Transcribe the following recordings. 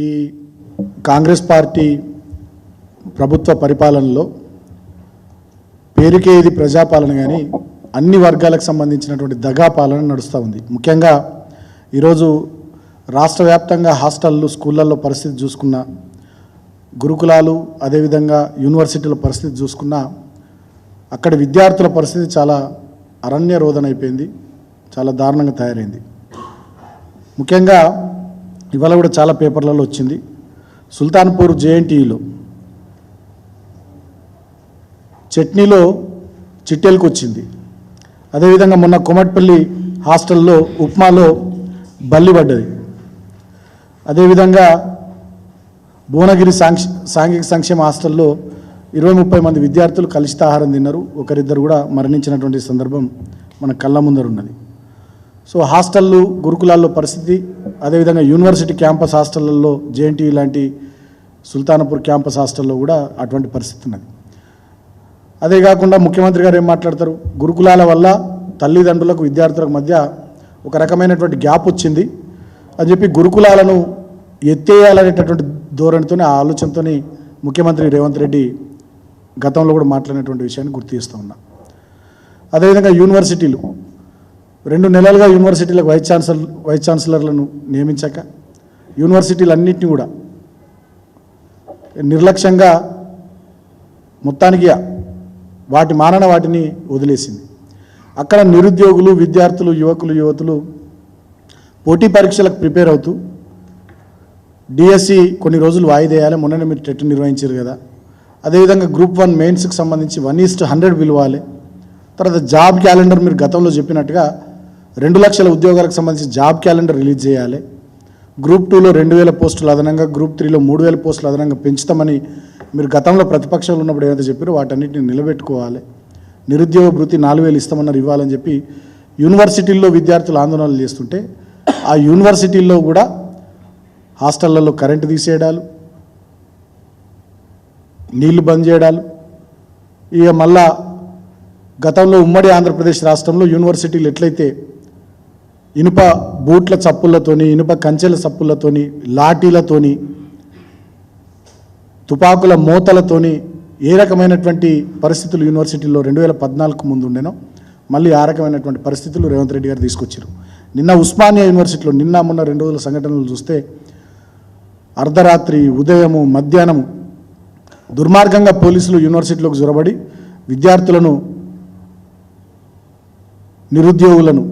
ఈ కాంగ్రెస్ పార్టీ ప్రభుత్వ పరిపాలనలో పేరుకే ఇది ప్రజాపాలన కానీ అన్ని వర్గాలకు సంబంధించినటువంటి దగా పాలన నడుస్తూ ఉంది. ముఖ్యంగా ఈరోజు రాష్ట్ర వ్యాప్తంగా హాస్టళ్ళు స్కూళ్ళల్లో పరిస్థితి చూసుకున్న గురుకులాలు అదేవిధంగా యూనివర్సిటీల పరిస్థితి చూసుకున్న అక్కడ విద్యార్థుల పరిస్థితి చాలా అరణ్య రోధన అయిపోయింది చాలా దారుణంగా తయారైంది. ముఖ్యంగా ఇవాళ కూడా చాలా పేపర్లలో వచ్చింది. సుల్తాన్పూర్ జేఎన్టీఈలో చట్నీలో చిట్టెలకు వచ్చింది. అదేవిధంగా మొన్న కొమట్పల్లి హాస్టల్లో ఉప్మాలో బల్లి పడ్డది. అదేవిధంగా భువనగిరి సాంక్ష సాంఘిక సంక్షేమ హాస్టల్లో ఇరవై ముప్పై మంది విద్యార్థులు కలుషిత ఆహారం తిన్నారు. ఒకరిద్దరు కూడా మరణించినటువంటి సందర్భం మన కళ్ళ ముందర ఉన్నది. సో హాస్టళ్ళు గురుకులాల్లో పరిస్థితి అదేవిధంగా యూనివర్సిటీ క్యాంపస్ హాస్టళ్ళలో జేఎన్టీ లాంటి సుల్తానపూర్ క్యాంపస్ హాస్టల్లో కూడా అటువంటి పరిస్థితి ఉన్నది. అదే కాకుండా ముఖ్యమంత్రి గారు ఏం మాట్లాడతారు? గురుకులాల వల్ల తల్లిదండ్రులకు విద్యార్థులకు మధ్య ఒక రకమైనటువంటి గ్యాప్ వచ్చింది. అని చెప్పి గురుకులాలను ఎత్తేయాలనేటటువంటి ధోరణితో ఆ ఆలోచనతో ముఖ్యమంత్రి రేవంత్ రెడ్డి గతంలో కూడా మాట్లాడినటువంటి విషయాన్ని గుర్తు చేస్తూ ఉన్నా. అదేవిధంగా యూనివర్సిటీలు రెండు నెలలుగా యూనివర్సిటీలకు వైస్ ఛాన్సలర్ వైస్ ఛాన్సలర్లను నియమించాక యూనివర్సిటీలన్నింటినీ కూడా నిర్లక్ష్యంగా మొత్తానికి వాటి మానన వాటిని వదిలేసింది. అక్కడ నిరుద్యోగులు విద్యార్థులు యువకులు యువతులు పోటీ పరీక్షలకు ప్రిపేర్ అవుతూ డిఎస్సి కొన్ని రోజులు వాయిదేయాలి. మొన్ననే మీరు టెట్ నిర్వహించారు కదా. అదేవిధంగా గ్రూప్ వన్ మెయిన్స్కి సంబంధించి వన్ ఈస్ట్ హండ్రెడ్ విలువాలి. తర్వాత జాబ్ క్యాలెండర్ మీరు గతంలో చెప్పినట్టుగా రెండు లక్షల ఉద్యోగాలకు సంబంధించి జాబ్ క్యాలెండర్ రిలీజ్ చేయాలి. గ్రూప్ టూలో రెండు వేల పోస్టులు అదనంగా గ్రూప్ త్రీలో మూడు వేల పోస్టులు అదనంగా పెంచుతామని మీరు గతంలో ప్రతిపక్షంలో ఉన్నప్పుడు ఏమైతే చెప్పారో వాటన్నిటిని నిలబెట్టుకోవాలి. నిరుద్యోగ భృతి నాలుగు వేలు ఇస్తామన్నారు ఇవ్వాలని చెప్పి యూనివర్సిటీల్లో విద్యార్థులు ఆందోళనలు చేస్తుంటే ఆ యూనివర్సిటీల్లో కూడా హాస్టళ్ళలో కరెంటు తీసేయడాలు నీళ్ళు బంద్ చేయడాలు. ఇక మళ్ళా గతంలో ఉమ్మడి ఆంధ్రప్రదేశ్ రాష్ట్రంలో యూనివర్సిటీలు ఎట్లయితే ఇనుప బూట్ల చప్పులతోని ఇనుప కంచెల చప్పులతోని లాఠీలతోని తుపాకుల మోతలతోని ఏ రకమైనటువంటి పరిస్థితులు యూనివర్సిటీలో రెండు వేల పద్నాలుగు ముందు ఉండేనో మళ్ళీ ఆ రకమైనటువంటి పరిస్థితులు రేవంత్ రెడ్డి గారు తీసుకొచ్చారు నిన్న ఉస్మానియా యూనివర్సిటీలో నిన్న మొన్న రెండు రోజుల సంఘటనలు చూస్తే అర్ధరాత్రి ఉదయము మధ్యాహ్నము దుర్మార్గంగా పోలీసులు యూనివర్సిటీలోకి జొరబడి విద్యార్థులను నిరుద్యోగులను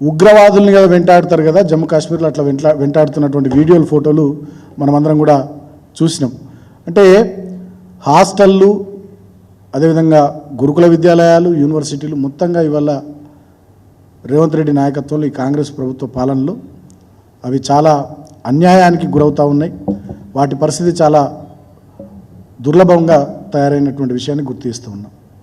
ఉగ్రవాదుల్ని కదా వెంటాడుతారు కదా? జమ్మూ కాశ్మీర్లో అట్లా వెంట వెంటాడుతున్నటువంటి వీడియోలు ఫోటోలు మనమందరం కూడా చూసినాం. అంటే హాస్టళ్ళు అదేవిధంగా గురుకుల విద్యాలయాలు యూనివర్సిటీలు మొత్తంగా ఇవాళ రేవంత్ రెడ్డి నాయకత్వంలో ఈ కాంగ్రెస్ ప్రభుత్వ పాలనలో అవి చాలా అన్యాయానికి గురవుతూ ఉన్నాయి. వాటి పరిస్థితి చాలా దుర్లభంగా తయారైనటువంటి విషయాన్ని గుర్తిస్తూ ఉన్నాం.